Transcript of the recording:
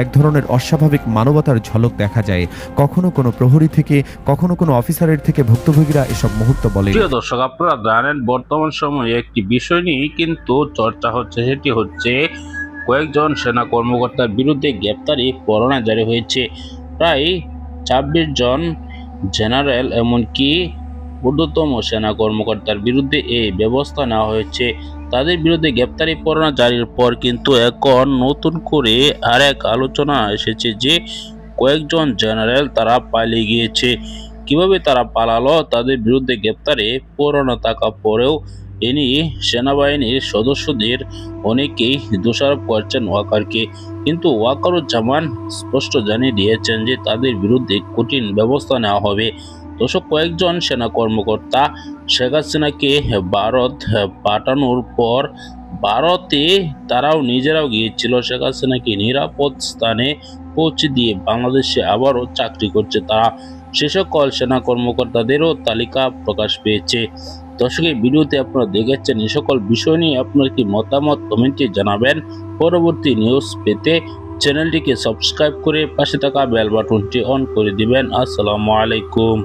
এক ধরনের অস্বাভাবিক মানবতার ঝলক দেখা যায়। কখনো কোনো প্রহরী থেকে, কখনো কোনো অফিসারের থেকে ভুক্তভোগীরা এসব মুহূর্ত বলে। প্রিয় দর্শক, আপনারা জানেন, বর্তমান সময়ে একটি বিষয় নিয়ে কিন্তু চর্চা হচ্ছে। সেটি হচ্ছে, কয়েকজন সেনা কর্মকর্তার বিরুদ্ধে গ্রেপ্তারি পরোয়ানা জারি হয়েছে। প্রায় ছাব্বিশ জন জেনারেল, এমনকি ঊর্ধ্বতম সেনা কর্মকর্তার বিরুদ্ধে এই ব্যবস্থা নেওয়া হয়েছে। তাদের বিরুদ্ধে গ্রেপ্তারি পরোয়ানা জারির পর কিন্তু এখন নতুন করে আরেক আলোচনা এসেছে যে কয়েকজন জেনারেল তারা পালিয়ে গিয়েছে। কীভাবে তারা পালালো, তাদের বিরুদ্ধে গ্রেপ্তারে পরোয়ানা থাকা পরেও এ সেনাবাহিনীর সদস্যদের অনেকেই দোষারোপ করছেন ওয়াকারকে। কিন্তু ওয়াকারুজ্জামান স্পষ্ট জানিয়ে দিয়েছেন যে তাদের বিরুদ্ধে কঠিন ব্যবস্থা নেওয়া হবে। দর্শক কয়েকজন সেনা কর্মকর্তা শেখ হাসিনাকে ভারত পাঠানোর পর ভারতে তারাও নিজেরাও গিয়েছিল। শেখ হাসিনাকে নিরাপদ স্থানে পৌঁছে দিয়ে বাংলাদেশে আবারও চাকরি করছে তারা। সে সকল সেনা কর্মকর্তাদেরও তালিকা প্রকাশ পেয়েছে। দর্শক, এই ভিডিওতে আপনারা দেখেছেন এই সকল বিষয় নিয়ে আপনার কি মতামত? কমেন্টে জানাবেন। পরবর্তী নিউজ পেতে চ্যানেলটিকে সাবস্ক্রাইব করে পাশে থাকা বেল বাটনটি অন করে দিবেন। আসসালামু আলাইকুম।